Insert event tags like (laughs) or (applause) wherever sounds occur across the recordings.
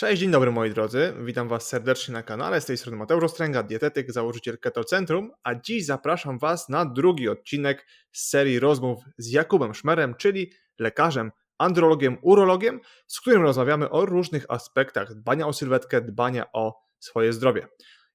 Cześć, dzień dobry moi drodzy. Witam Was serdecznie na kanale. Z tej strony Mateusz Ostręga, dietetyk, założyciel Keto Centrum, a dziś zapraszam Was na drugi odcinek z serii rozmów z Jakubem Szmerem, czyli lekarzem, andrologiem, urologiem, z którym rozmawiamy o różnych aspektach dbania o sylwetkę, dbania o swoje zdrowie.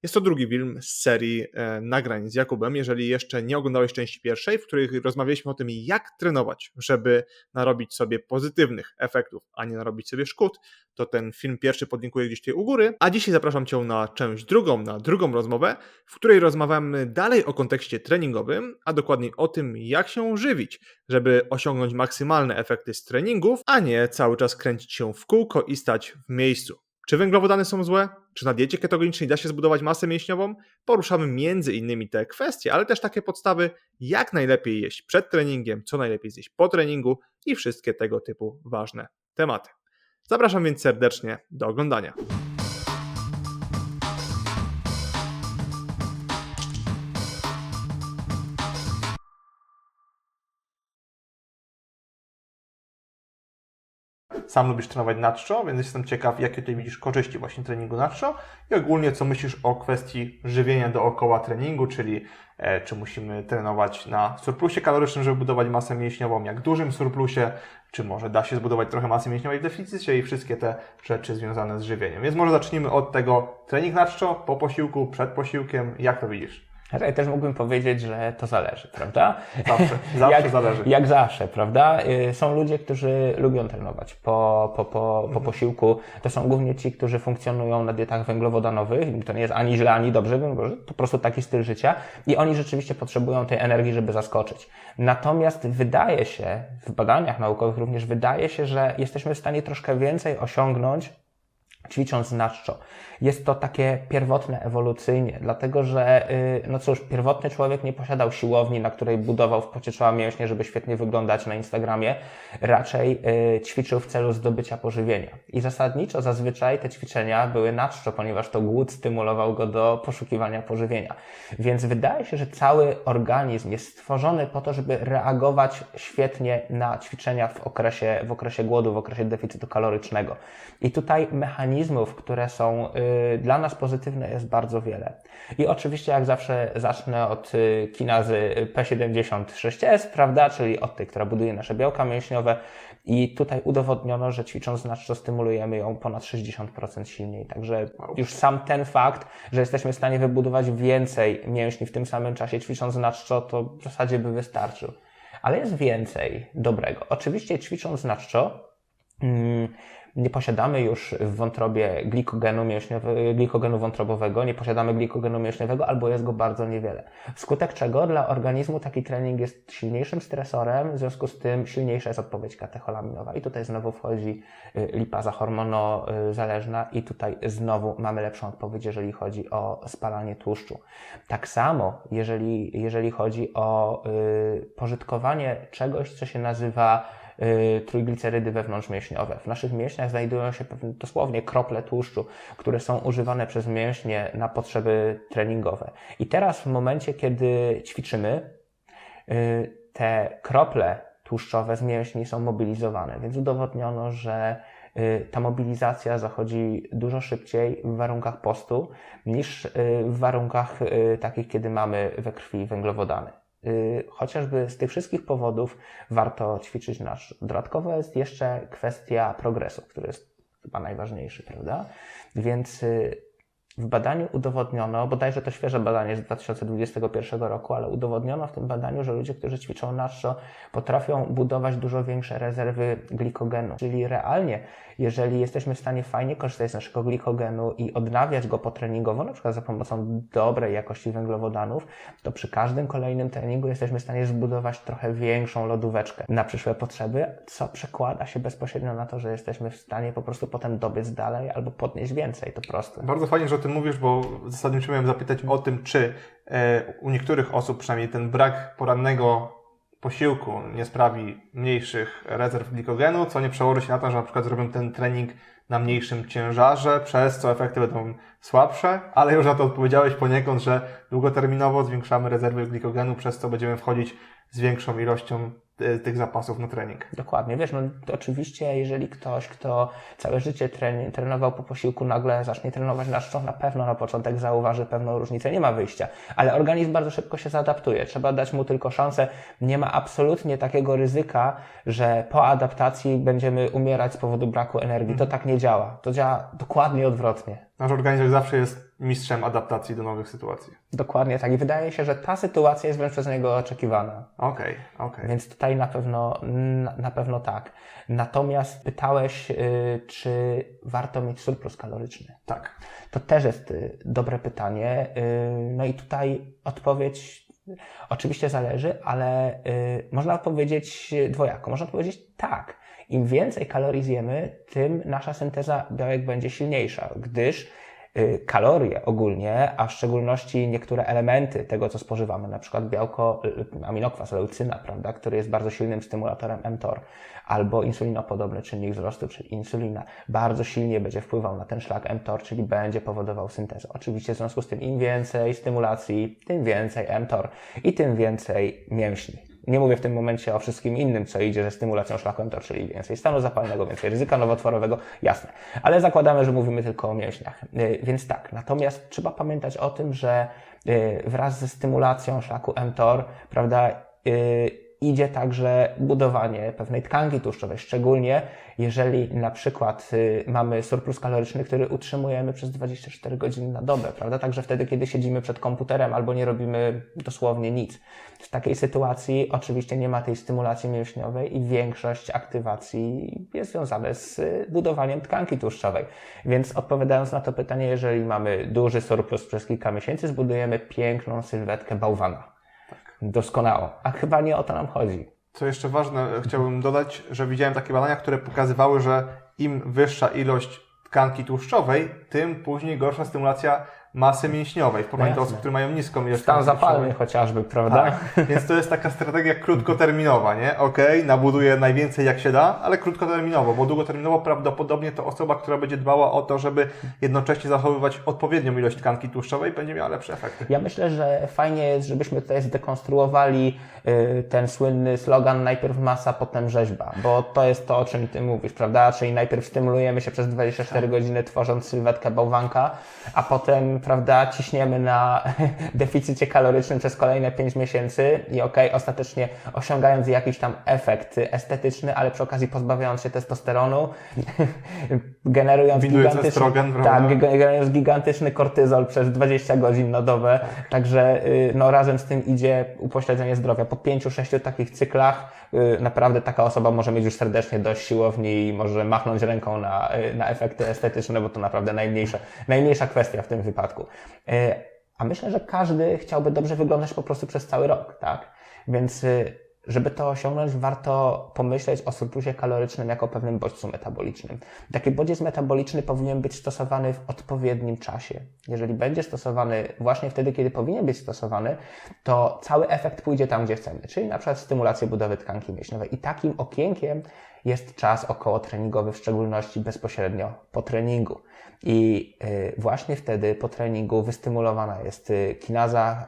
Jest to drugi film z serii e, nagrań z Jakubem. Jeżeli jeszcze nie oglądałeś części pierwszej, w której rozmawialiśmy o tym, jak trenować, żeby narobić sobie pozytywnych efektów, a nie narobić sobie szkód, to ten film pierwszy podlinkuję gdzieś tutaj u góry. A dzisiaj zapraszam Cię na część drugą, na drugą rozmowę, w której rozmawiamy dalej o kontekście treningowym, a dokładniej o tym, jak się żywić, żeby osiągnąć maksymalne efekty z treningów, a nie cały czas kręcić się w kółko i stać w miejscu. Czy węglowodany są złe? Czy na diecie ketogenicznej da się zbudować masę mięśniową? Poruszamy między innymi te kwestie, ale też takie podstawy, jak najlepiej jeść przed treningiem, co najlepiej zjeść po treningu i wszystkie tego typu ważne tematy. Zapraszam więc serdecznie do oglądania. Sam lubisz trenować na czczo, więc jestem ciekaw, jakie tutaj widzisz korzyści właśnie treningu na czczo i ogólnie co myślisz o kwestii żywienia dookoła treningu, czyli e, czy musimy trenować na surplusie kalorycznym, żeby budować masę mięśniową, jak dużym surplusie, czy może da się zbudować trochę masy mięśniowej w deficycie i wszystkie te rzeczy związane z żywieniem. Więc może zacznijmy od tego trening na czczo, po posiłku, przed posiłkiem, jak to widzisz? Raczej też mógłbym powiedzieć, że to zależy, prawda? Zawsze, (laughs) zawsze jak, zależy. Jak zawsze, prawda? Y, Są ludzie, którzy lubią trenować po, po, po, Mhm. po posiłku. To są głównie ci, którzy funkcjonują na dietach węglowodanowych. To nie jest ani źle, ani dobrze, bo to po prostu taki styl życia. I oni rzeczywiście potrzebują tej energii, żeby zaskoczyć. Natomiast wydaje się, w badaniach naukowych również wydaje się, że jesteśmy w stanie troszkę więcej osiągnąć ćwicząc na czczo. Jest to takie pierwotne ewolucyjnie, dlatego że, yy, no cóż, pierwotny człowiek nie posiadał siłowni, na której budował w pocie czoła mięśnie, żeby świetnie wyglądać na Instagramie. Raczej yy, ćwiczył w celu zdobycia pożywienia. I zasadniczo zazwyczaj te ćwiczenia były na czczo, ponieważ to głód stymulował go do poszukiwania pożywienia. Więc wydaje się, że cały organizm jest stworzony po to, żeby reagować świetnie na ćwiczenia w okresie, w okresie głodu, w okresie deficytu kalorycznego. I tutaj mechanizmów, które są y, dla nas pozytywne, jest bardzo wiele. I oczywiście, jak zawsze, zacznę od y, kinazy P76S, prawda, czyli od tej, która buduje nasze białka mięśniowe. I tutaj udowodniono, że ćwicząc na czczo stymulujemy ją ponad 60% silniej. Także już sam ten fakt, że jesteśmy w stanie wybudować więcej mięśni w tym samym czasie ćwicząc na czczo, to w zasadzie by wystarczył. Ale jest więcej dobrego. Oczywiście ćwicząc na czczo, mm, nie posiadamy już w wątrobie glikogenu, glikogenu wątrobowego, nie posiadamy glikogenu mięśniowego albo jest go bardzo niewiele. Wskutek czego dla organizmu taki trening jest silniejszym stresorem, w związku z tym silniejsza jest odpowiedź katecholaminowa. I tutaj znowu wchodzi y, lipaza hormonozależna i tutaj znowu mamy lepszą odpowiedź, jeżeli chodzi o spalanie tłuszczu. Tak samo, jeżeli, jeżeli chodzi o y, pożytkowanie czegoś, co się nazywa trójglicerydy wewnątrzmięśniowe. W naszych mięśniach znajdują się pewne dosłownie krople tłuszczu, które są używane przez mięśnie na potrzeby treningowe. I teraz w momencie, kiedy ćwiczymy, y, te krople tłuszczowe z mięśni są mobilizowane, więc udowodniono, że y, ta mobilizacja zachodzi dużo szybciej w warunkach postu niż y, w warunkach y, takich, kiedy mamy we krwi węglowodany. Y, Chociażby z tych wszystkich powodów warto ćwiczyć nasz. Dodatkowo jest jeszcze kwestia progresu, który jest chyba najważniejszy, prawda? Więc y, w badaniu udowodniono, bodajże to świeże badanie z 2021 roku, ale udowodniono w tym badaniu, że ludzie, którzy ćwiczą na czczo, potrafią budować dużo większe rezerwy glikogenu. Czyli realnie, jeżeli jesteśmy w stanie fajnie korzystać z naszego glikogenu i odnawiać go potreningowo, na przykład za pomocą dobrej jakości węglowodanów, to przy każdym kolejnym treningu jesteśmy w stanie zbudować trochę większą lodóweczkę na przyszłe potrzeby, co przekłada się bezpośrednio na to, że jesteśmy w stanie po prostu potem dobiec dalej albo podnieść więcej. To proste. Bardzo fajnie, że tym mówisz, bo zasadniczo miałem zapytać o tym, czy e, u niektórych osób przynajmniej ten brak porannego posiłku nie sprawi mniejszych rezerw glikogenu, co nie przełoży się na to, że na przykład zrobią ten trening na mniejszym ciężarze, przez co efekty będą słabsze, ale już na to odpowiedziałeś poniekąd, że długoterminowo zwiększamy rezerwy glikogenu, przez co będziemy wchodzić z większą ilością tych zapasów na trening. Dokładnie, wiesz, no oczywiście, jeżeli ktoś, kto całe życie treni- trenował po posiłku, nagle zacznie trenować na czczo, na pewno na początek zauważy pewną różnicę, nie ma wyjścia, ale organizm bardzo szybko się zaadaptuje, trzeba dać mu tylko szansę, nie ma absolutnie takiego ryzyka, że po adaptacji będziemy umierać z powodu braku energii, to tak nie działa, to działa dokładnie odwrotnie. Nasz organizm zawsze jest mistrzem adaptacji do nowych sytuacji. Dokładnie tak i wydaje się, że ta sytuacja jest wręcz przez niego oczekiwana. Okej, okej. Więc tutaj na pewno, na, na pewno tak. Natomiast pytałeś, y, czy warto mieć surplus kaloryczny. Tak. To też jest y, dobre pytanie. Y, No i tutaj odpowiedź oczywiście zależy, ale można powiedzieć dwojako. Można powiedzieć tak. Im więcej kalorii zjemy, tym nasza synteza białek będzie silniejsza, gdyż y, kalorie ogólnie, a w szczególności niektóre elementy tego, co spożywamy, na przykład białko, y, aminokwas, leucyna, prawda, który jest bardzo silnym stymulatorem mTOR, albo insulinopodobny czynnik wzrostu, czyli insulina, bardzo silnie będzie wpływał na ten szlak mTOR, czyli będzie powodował syntezę. Oczywiście w związku z tym im więcej stymulacji, tym więcej mTOR i tym więcej mięśni. Nie mówię w tym momencie o wszystkim innym, co idzie ze stymulacją szlaku mTOR, czyli więcej stanu zapalnego, więcej ryzyka nowotworowego, jasne. Ale zakładamy, że mówimy tylko o mięśniach. Y, Więc tak, natomiast trzeba pamiętać o tym, że y, wraz ze stymulacją szlaku mTOR, prawda, y, idzie także budowanie pewnej tkanki tłuszczowej, szczególnie jeżeli na przykład y, mamy surplus kaloryczny, który utrzymujemy przez 24 godziny na dobę, prawda? Także wtedy, kiedy siedzimy przed komputerem albo nie robimy dosłownie nic. W takiej sytuacji oczywiście nie ma tej stymulacji mięśniowej i większość aktywacji jest związana z y, budowaniem tkanki tłuszczowej. Więc odpowiadając na to pytanie, jeżeli mamy duży surplus przez kilka miesięcy, zbudujemy piękną sylwetkę bałwana. Doskonałą. A chyba nie o to nam chodzi. Co jeszcze ważne, chciałbym dodać, że widziałem takie badania, które pokazywały, że im wyższa ilość tkanki tłuszczowej, tym później gorsza stymulacja masy mięśniowej w porównaniu do osób, które mają niską ilość Stan zapalny chociażby, prawda? Tak, więc to jest taka strategia krótkoterminowa, nie? Okej, nabuduję najwięcej jak się da, ale krótkoterminowo, bo długoterminowo prawdopodobnie to osoba, która będzie dbała o to, żeby jednocześnie zachowywać odpowiednią ilość tkanki tłuszczowej, będzie miała lepsze efekty. Ja myślę, że fajnie jest, żebyśmy tutaj zdekonstruowali y, ten słynny slogan najpierw masa, potem rzeźba, bo to jest to, o czym Ty mówisz, prawda? Czyli najpierw stymulujemy się przez 24 godziny tworząc sylwetkę bałwanka, a potem, prawda, ciśniemy na (laughs) deficycie kalorycznym przez kolejne 5 miesięcy i okej, ostatecznie osiągając jakiś tam efekt estetyczny, ale przy okazji pozbawiając się testosteronu, (laughs) generując gigantyczny, estrogen, tak, generując gigantyczny kortyzol przez 20 godzin na dobę. Także y, no, razem z tym idzie upośledzenie zdrowia. Po 5-6 takich cyklach naprawdę taka osoba może mieć już serdecznie dość siłowni i może machnąć ręką na, y, na efekty estetyczne, bo to naprawdę najmniejsza, najmniejsza kwestia w tym wypadku. Y, A myślę, że każdy chciałby dobrze wyglądać po prostu przez cały rok, tak? Więc y, żeby to osiągnąć, warto pomyśleć o surplusie kalorycznym jako pewnym bodźcu metabolicznym. Taki bodziec metaboliczny powinien być stosowany w odpowiednim czasie. Jeżeli będzie stosowany właśnie wtedy, kiedy powinien być stosowany, to cały efekt pójdzie tam, gdzie chcemy, czyli na przykład stymulację budowy tkanki mięśniowej. I takim okienkiem jest czas okołotreningowy, w szczególności bezpośrednio po treningu. I y, właśnie wtedy po treningu wystymulowana jest y, kinaza,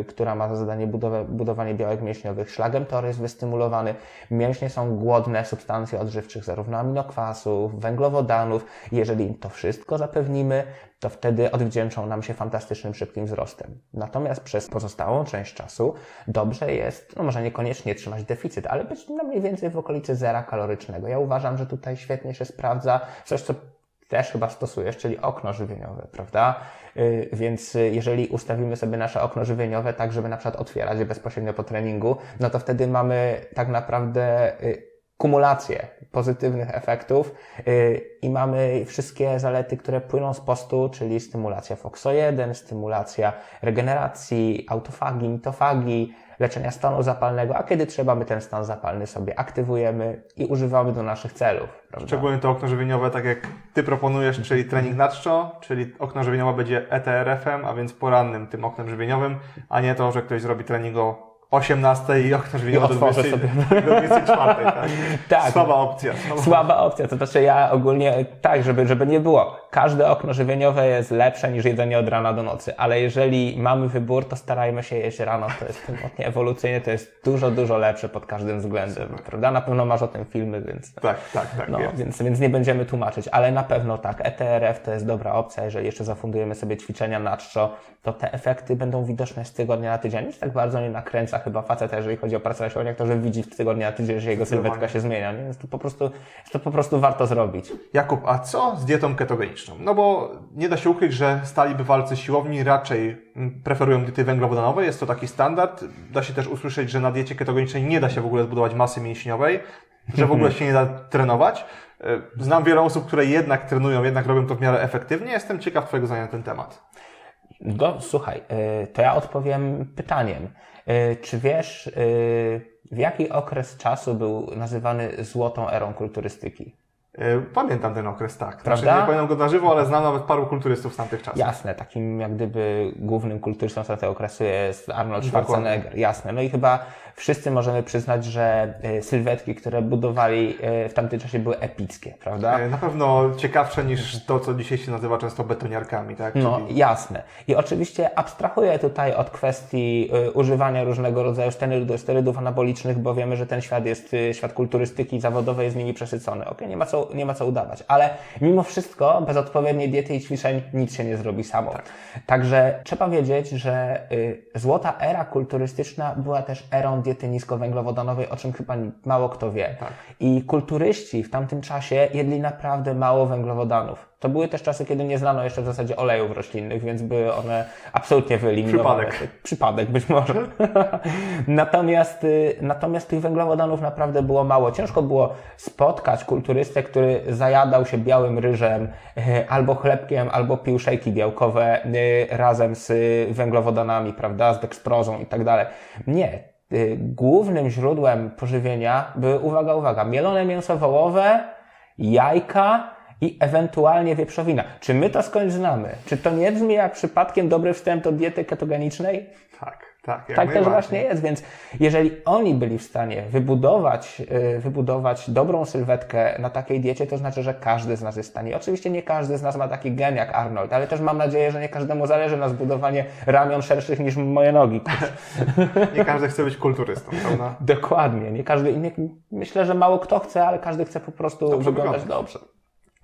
y, która ma za zadanie budowanie białek mięśniowych. Szlagem tory jest wystymulowany. Mięśnie są głodne substancji odżywczych, zarówno aminokwasów, węglowodanów. Jeżeli im to wszystko zapewnimy, to wtedy odwdzięczą nam się fantastycznym, szybkim wzrostem. Natomiast przez pozostałą część czasu dobrze jest, no może niekoniecznie trzymać deficyt, ale być na mniej więcej w okolicy zera kalorycznego. Ja uważam, że tutaj świetnie się sprawdza coś, co też chyba stosujesz, czyli okno żywieniowe, prawda? Yy, Więc jeżeli ustawimy sobie nasze okno żywieniowe tak, żeby na przykład otwierać je bezpośrednio po treningu, no to wtedy mamy tak naprawdę y, kumulację pozytywnych efektów yy, i mamy wszystkie zalety, które płyną z postu, czyli stymulacja FOXO1, stymulacja regeneracji, autofagii, mitofagii, leczenia stanu zapalnego, a kiedy trzeba, my ten stan zapalny sobie aktywujemy i używamy do naszych celów. Prawda? Szczególnie to okno żywieniowe, tak jak Ty proponujesz, czyli trening na czczo, czyli okno żywieniowe będzie ETRF-em, a więc porannym tym oknem żywieniowym, a nie to, że ktoś zrobi trening o 18 i okno żywieniowe do, otworzy 20, sobie. do 24. Tak? (laughs) Tak. Słaba opcja. Słaba. Słaba opcja, to znaczy ja ogólnie tak, żeby, żeby nie było. Każde okno żywieniowe jest lepsze niż jedzenie od rana do nocy, ale jeżeli mamy wybór, to starajmy się jeść rano. To jest pierwotnie ewolucyjnie, to jest dużo, dużo lepsze pod każdym względem, prawda? Na pewno masz o tym filmy, więc... Tak, tak, tak. No, jest. więc, więc nie będziemy tłumaczyć, ale na pewno tak, ETRF to jest dobra opcja, jeżeli jeszcze zafundujemy sobie ćwiczenia na czczo, to te efekty będą widoczne z tygodnia na tydzień. Nic tak bardzo nie nakręca chyba faceta, jeżeli chodzi o pracę na to, że widzi z tygodnia na tydzień, że jego sylwetka się zmienia, nie? Więc to po prostu, to po prostu warto zrobić. Jakub, a co z dietą ketogeniczną? No bo nie da się ukryć, że stali bywalcy siłowni raczej mm, preferują diety węglowodanowe, jest to taki standard. Da się też usłyszeć, że na diecie ketogenicznej nie da się w ogóle zbudować masy mięśniowej, że w ogóle (laughs) się nie da trenować. E, Znam wiele osób, które jednak trenują, jednak robią to w miarę efektywnie. Jestem ciekaw Twojego zdania na ten temat. No, słuchaj, y, to ja odpowiem pytaniem. Y, Czy wiesz, w jaki okres czasu był nazywany złotą erą kulturystyki? E, Pamiętam ten okres, tak. Prawda? Znaczy, nie pamiętam go na żywo, ale znam nawet paru kulturystów z tamtych czasów. Jasne, takim jak gdyby głównym kulturystą z tego okresu jest Arnold Dokładnie. Schwarzenegger. Jasne. No i chyba wszyscy możemy przyznać, że y, sylwetki, które budowali y, w tamtym czasie były epickie, prawda? E, Na pewno ciekawsze niż to, co dzisiaj się nazywa często betoniarkami, tak? No, Czyli- jasne. I oczywiście abstrahuję tutaj od kwestii używania różnego rodzaju sterydów, sterydów anabolicznych, bo wiemy, że ten świat jest, świat kulturystyki zawodowej jest nimi przesycony. Okej, nie ma co, nie ma co udawać. Ale mimo wszystko, bez odpowiedniej diety i ćwiczeń nic się nie zrobi samo. Także trzeba wiedzieć, że y, złota era kulturystyczna była też erą diety niskowęglowodanowej, o czym chyba mało kto wie. Tak. I kulturyści w tamtym czasie jedli naprawdę mało węglowodanów. To były też czasy, kiedy nie znano jeszcze w zasadzie olejów roślinnych, więc były one absolutnie wyeliminowane. Przypadek. Przypadek być może. (laughs) natomiast, y, natomiast tych węglowodanów naprawdę było mało. Ciężko było spotkać kulturystę, który zajadał się białym ryżem y, albo chlebkiem, albo pił szejki białkowe y, razem z węglowodanami, prawda, z dekstrozą i tak dalej. Nie. Y, Głównym źródłem pożywienia były, uwaga, uwaga, mielone mięso wołowe, jajka i ewentualnie wieprzowina. Czy my to skądś znamy? Czy to nie brzmi jak przypadkiem dobry wstęp do diety ketogenicznej? Tak, tak. Tak też właśnie jest, więc jeżeli oni byli w stanie wybudować, y, wybudować dobrą sylwetkę na takiej diecie, to znaczy, że każdy z nas jest w stanie. Oczywiście nie każdy z nas ma taki gen jak Arnold, ale też mam nadzieję, że nie każdemu zależy na zbudowanie ramion szerszych niż moje nogi. (laughs) Nie każdy chce być kulturystą, prawda? Dokładnie. Nie każdy, nie, myślę, że mało kto chce, ale każdy chce po prostu Dobrze wyglądać. dobrze.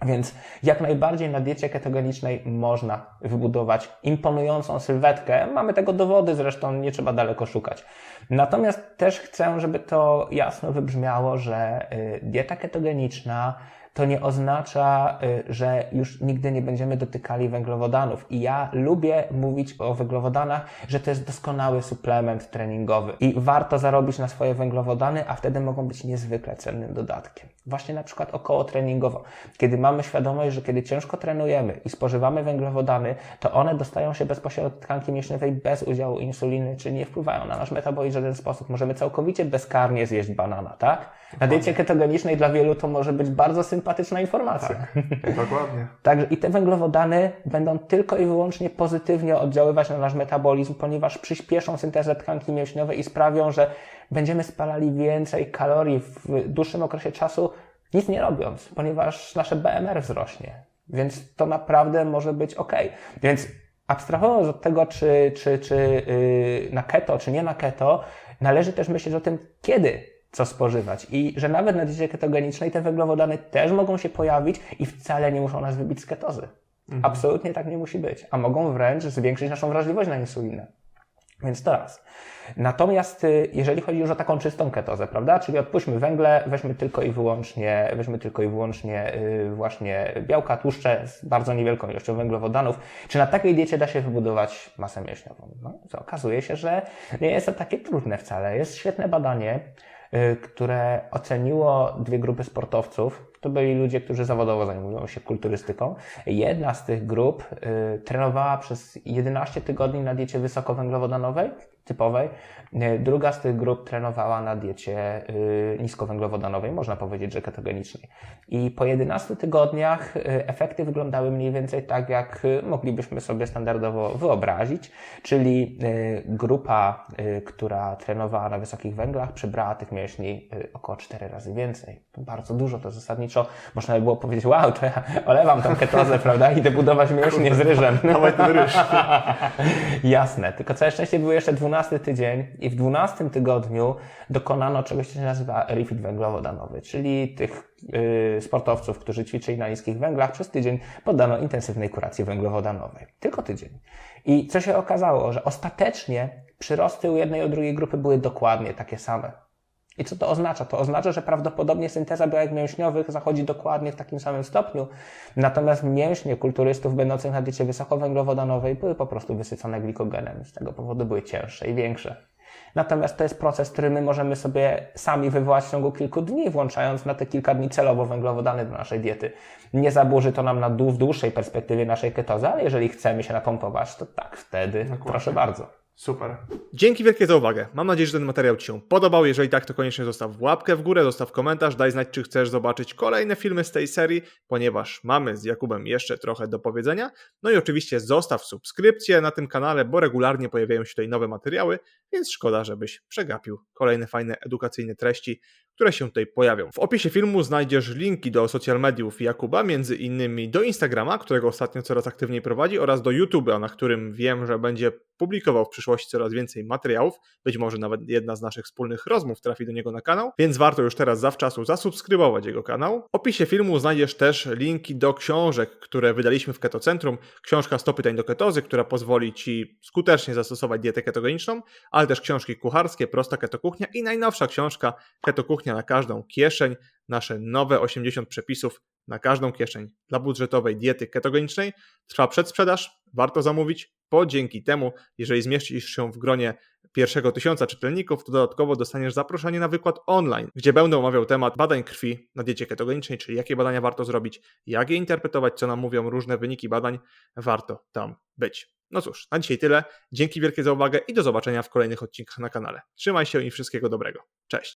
Więc jak najbardziej na diecie ketogenicznej można wybudować imponującą sylwetkę. Mamy tego dowody, zresztą nie trzeba daleko szukać. Natomiast też chcę, żeby to jasno wybrzmiało, że y, dieta ketogeniczna to nie oznacza, y, że już nigdy nie będziemy dotykali węglowodanów. I ja lubię mówić o węglowodanach, że to jest doskonały suplement treningowy i warto zarobić na swoje węglowodany, a wtedy mogą być niezwykle cennym dodatkiem. Właśnie na przykład około treningowo. Kiedy mamy świadomość, że kiedy ciężko trenujemy i spożywamy węglowodany, to one dostają się bezpośrednio do tkanki mięśniowej bez udziału insuliny, czyli nie wpływają na nasz metabolizm w żaden sposób. Możemy całkowicie bezkarnie zjeść banana, tak? Na diecie ketogenicznej dla wielu to może być bardzo sympatyczna informacja. (laughs) Dokładnie. Także i te węglowodany będą tylko i wyłącznie pozytywnie oddziaływać na nasz metabolizm, ponieważ przyspieszą syntezę tkanki mięśniowej i sprawią, że będziemy spalali więcej kalorii w dłuższym okresie czasu, nic nie robiąc, ponieważ nasze BMR wzrośnie. Więc to naprawdę może być ok. Więc abstrahując od tego, czy, czy, czy yy, na keto, czy nie na keto, należy też myśleć o tym, kiedy co spożywać. I że nawet na diecie ketogenicznej te węglowodany też mogą się pojawić i wcale nie muszą nas wybić z ketozy. Absolutnie tak nie musi być. A mogą wręcz zwiększyć naszą wrażliwość na insulinę. Więc to raz. Natomiast y, jeżeli chodzi już o taką czystą ketozę, prawda? Czyli odpuśćmy węgle, weźmy tylko i wyłącznie, weźmy tylko i wyłącznie y, właśnie białka, tłuszcze z bardzo niewielką ilością węglowodanów. Czy na takiej diecie da się wybudować masę mięśniową? No, co okazuje się, że nie jest to takie trudne wcale. Jest świetne badanie, które oceniło dwie grupy sportowców. To byli ludzie, którzy zawodowo zajmują się kulturystyką. Jedna z tych grup y, trenowała przez 11 tygodni na diecie wysokowęglowodanowej, typowej. Y, Druga z tych grup trenowała na diecie y, niskowęglowodanowej, można powiedzieć, że ketogenicznej. I po 11 tygodniach y, efekty wyglądały mniej więcej tak, jak y, moglibyśmy sobie standardowo wyobrazić, czyli y, grupa, y, która trenowała na wysokich węglach, przybrała tych mięśni około 4 razy więcej. Bardzo dużo, to zasadniczo zasadniczo można by było powiedzieć, wow, to ja olewam tą ketozę, (laughs) prawda, idę budować mięśnie z ryżem. Dawaj ten ryż. (laughs) Jasne, tylko całe szczęście był jeszcze 12 tydzień i w 12 tygodniu dokonano czegoś, co się nazywa refit węglowodanowy, czyli tych y, sportowców, którzy ćwiczyli na niskich węglach, przez tydzień poddano intensywnej kuracji węglowodanowej. Tylko tydzień. I co się okazało, że ostatecznie przyrosty u jednej i u drugiej grupy były dokładnie takie same. I co to oznacza? To oznacza, że prawdopodobnie synteza białek mięśniowych zachodzi dokładnie w takim samym stopniu, natomiast mięśnie kulturystów będących na diecie wysokowęglowodanowej były po prostu wysycone glikogenem. Z tego powodu były cięższe i większe. Natomiast to jest proces, który my możemy sobie sami wywołać w ciągu kilku dni, włączając na te kilka dni celowo węglowodany do naszej diety. Nie zaburzy to nam na dłu- w dłuższej perspektywie naszej ketozy, ale jeżeli chcemy się napompować, to tak, wtedy proszę bardzo. Super. Dzięki wielkie za uwagę. Mam nadzieję, że ten materiał Ci się podobał. Jeżeli tak, to koniecznie zostaw łapkę w górę, zostaw komentarz, daj znać, czy chcesz zobaczyć kolejne filmy z tej serii, ponieważ mamy z Jakubem jeszcze trochę do powiedzenia. No i oczywiście zostaw subskrypcję na tym kanale, bo regularnie pojawiają się tutaj nowe materiały, więc szkoda, żebyś przegapił kolejne fajne edukacyjne treści, które się tutaj pojawią. W opisie filmu znajdziesz linki do social mediów Jakuba, między innymi do Instagrama, którego ostatnio coraz aktywniej prowadzi, oraz do YouTube'a, na którym wiem, że będzie publikował w przyszłości coraz więcej materiałów. Być może nawet jedna z naszych wspólnych rozmów trafi do niego na kanał, więc warto już teraz zawczasu zasubskrybować jego kanał. W opisie filmu znajdziesz też linki do książek, które wydaliśmy w Ketocentrum. Książka 100 pytań do ketozy, która pozwoli Ci skutecznie zastosować dietę ketogeniczną, ale też książki kucharskie, prosta ketokuchnia i najnowsza książka Ketokuchnia na każdą kieszeń, nasze nowe 80 przepisów na każdą kieszeń dla budżetowej diety ketogenicznej. Trwa przedsprzedaż, warto zamówić, bo dzięki temu, jeżeli zmieścisz się w gronie pierwszego tysiąca czytelników, to dodatkowo dostaniesz zaproszenie na wykład online, gdzie będę omawiał temat badań krwi na diecie ketogenicznej, czyli jakie badania warto zrobić, jak je interpretować, co nam mówią różne wyniki badań, warto tam być. No cóż, na dzisiaj tyle. Dzięki wielkie za uwagę i do zobaczenia w kolejnych odcinkach na kanale. Trzymaj się i wszystkiego dobrego. Cześć!